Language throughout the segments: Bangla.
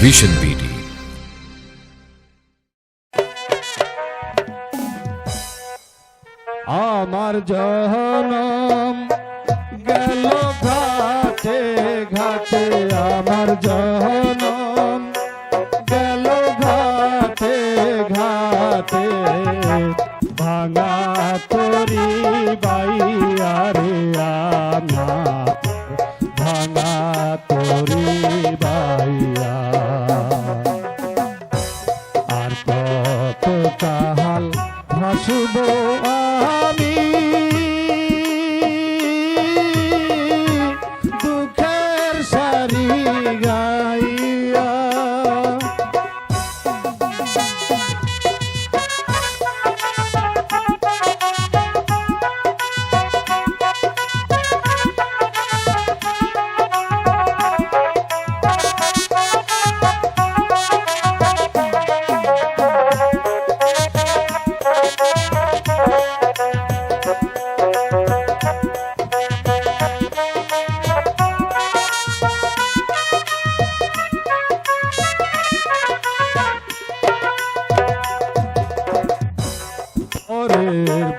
ভিশন বিডি আমার জহনম গেল ঘাটে ঘাটে আমার জহনম গেল ঘাটে ঘাটে ভাঙা তরি বাইয়া রে আমার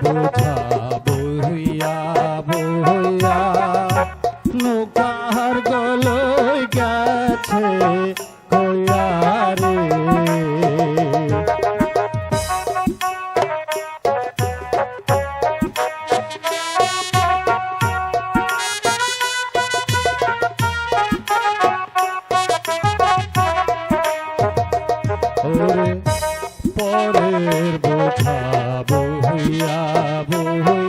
বোঝা যাবো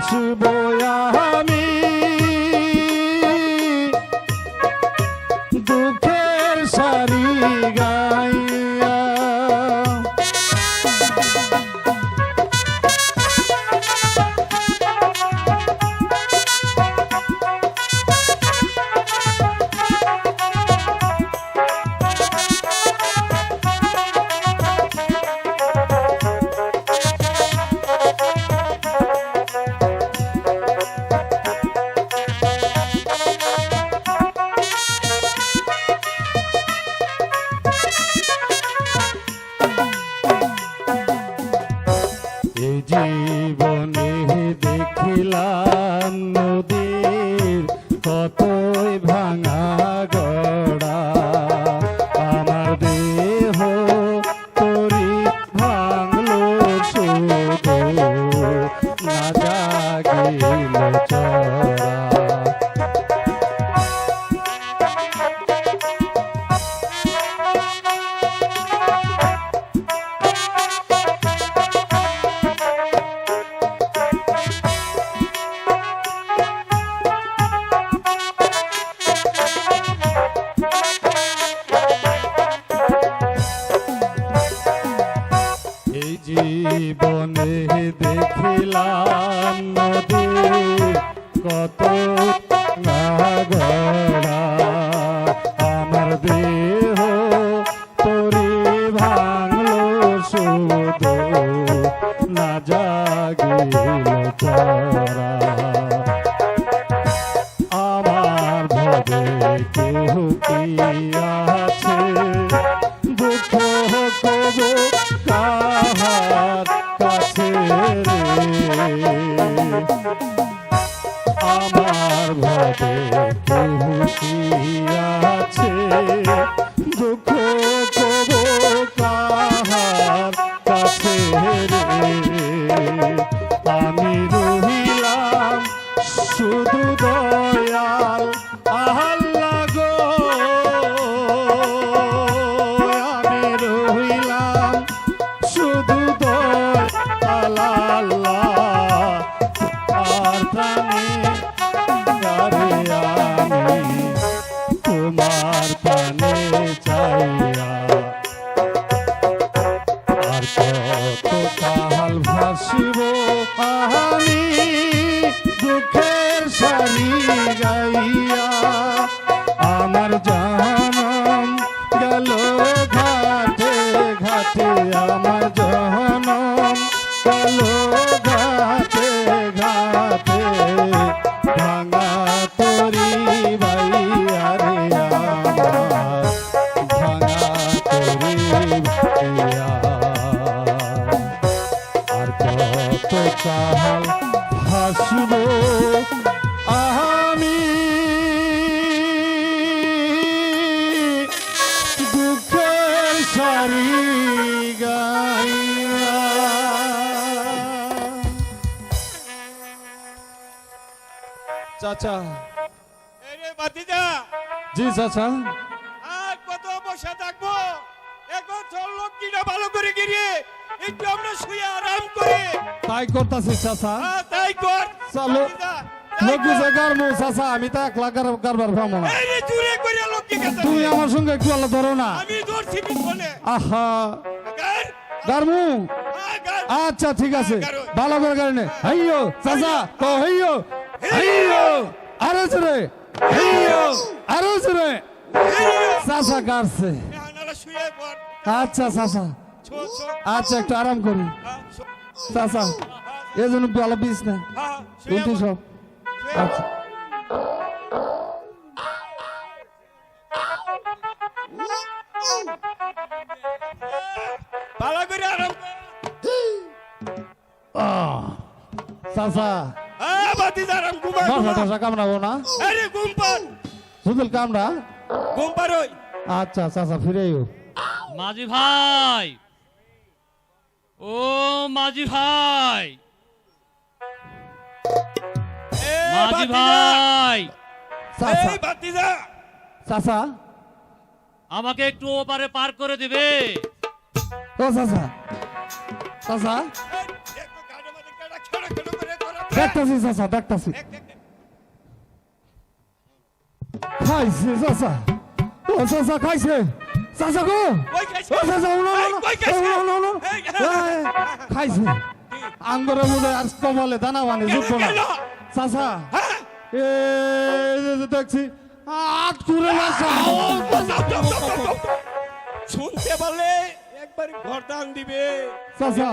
Boya. Ha. কত জীবনে দেখিলাম নদী কত নাগরা। আমার দেহ তরি ভাঙল শুধু না জাগিল কাল হাসব আমি দুঃখের সারি চাচা। বাতিজা। জি চাচা। আর কত বসে থাকব? এখন চল লক্ষ্মীটা ভালো করে গিয়ে একটু আমরা শুয়ে আরাম করে। তাই করতাছি চাচা। হ্যাঁ, তাই কর। চলো। লোকি কর। যে চাচা আমি তো একলা গার- পাবো না। জুড়ে করে লক্ষ্মী তুমি আমার সঙ্গে একটু আল্লাহ ধরো না। আমি ধরছি পিছনে। আহা। গারমু হ্যাঁ, আচ্ছা ঠিক আছে। ভালো করে গাড়ি হাইয়ো চাচা তো হাইয়ো। হাইয়ো। আরও জোরে হাইয়ো। আরও জোরে রে, চাচা শুয়ে পড়। আচ্ছা চাচা। আচ্ছা একটু আরাম করি। চাচা এই জন্য ভালো বিষ না। সব আচ্ছা। চাচা। কামড়াবো না। কামড়া। আচ্ছা চাচা ফিরেও মাঝি ভাই ও মাঝি ভাই। মাঝি ভাই। এই চাচা। আমাকে একটু ওপারে পার করে দিবে। ও চাচা। চাচা। দেখতাছি চাচা দেখতাছি। দেখ, দেখ, দেখ। খাইছে চাচা। ও চাচা খাইছে। চাচা গো ও চাচা উনো খাইছে? উনো উনো খাইছে? আঙ্গরে মধ্যে আর কমলে দানা মানে জুটবো না চাচা? এ দেখছি। আট করে না শুনতে পারলে একবার ঘর দান দিবে। চাচা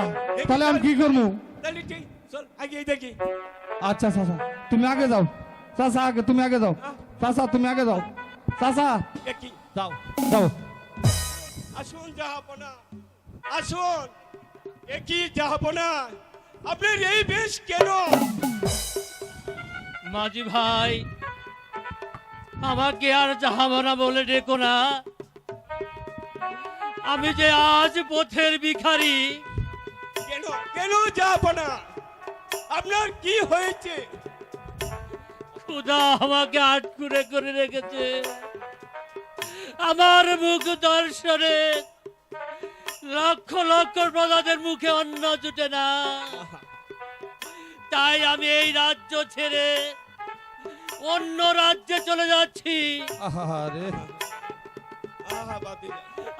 তাহলে আমি কি করব? আগে দেখি। আচ্ছা চাচা তুমি আগে যাও। চাচা আগে তুমি আগে যাও। চাচা তুমি আগে যাও। চাচা যাও যাও। আসুন জাহাপনা আসুন। একই জাহাপনা আপনার এই বেশ কেন? মাঝি ভাই আমাকে আর জাহামানা বলে ডেকো না। আমি যে আজ পথের ভিখারি। কেন কেন জাহাপনা আপনার কি হয়েছে? খুদা আমাকে আটকুরে করে রেখেছে। আমার মুখ দর্শনে লক্ষ লক্ষ প্রজাদের মুখে অন্ন জুটে না। তাই আমি এই রাজ্য ছেড়ে অন্য রাজ্যে চলে যাচ্ছি।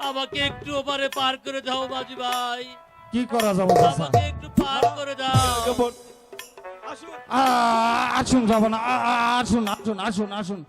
আমাকে একটু ওপারে পার করে দাও মাঝি ভাই। কি করা যাবে আমাকে একটু পার করে দাও। আসুন যাব না আসুন আসুন আসুন আসুন।